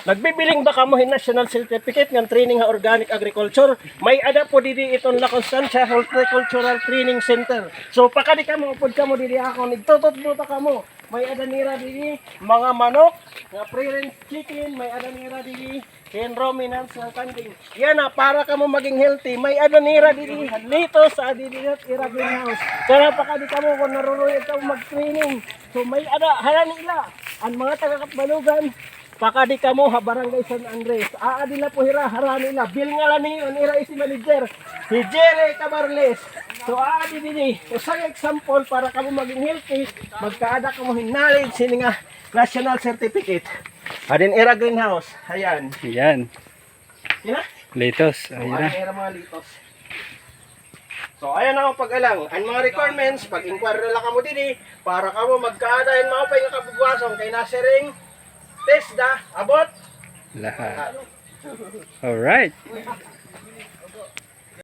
Nagbibiling ba kamo hin national certificate ng training nga organic agriculture? May ada po didi itong La Constancia Horticultural Training Center. So pakadi kamo upod kamo didi ako nagtutot buta kamo. May ada nira didi mga manok, nga pre-range chicken, may ada nira didi hen ruminants ng kanding. Yan na para kamo maging healthy. May ada nira didi dito sa didi at ira greenhouse. Kaya pakadi kamo kung naruroy ikaw mag-training. So may ada hala nila ang mga taga-Katbalugan Pakadi ka mo ha barangay San Andres. Aadi na po hira hara nila. Bil nga lang niyo ira isi manager. Si Jerry Cabarles. So aadi dini. Usang example para kamo maging healthy. Magkaada ka mo hin knowledge sini nga national certificate. Adin ira greenhouse. Ayan. Ayan. Ina? Litos. So, Ayan na. ira mga litos. So ayan ako pag-alang. Ang mga requirements, pag-inquire na lang kamo dini para kamo magkaada hin mga pa nga kabugwasong kay da abot Lahat. Alright.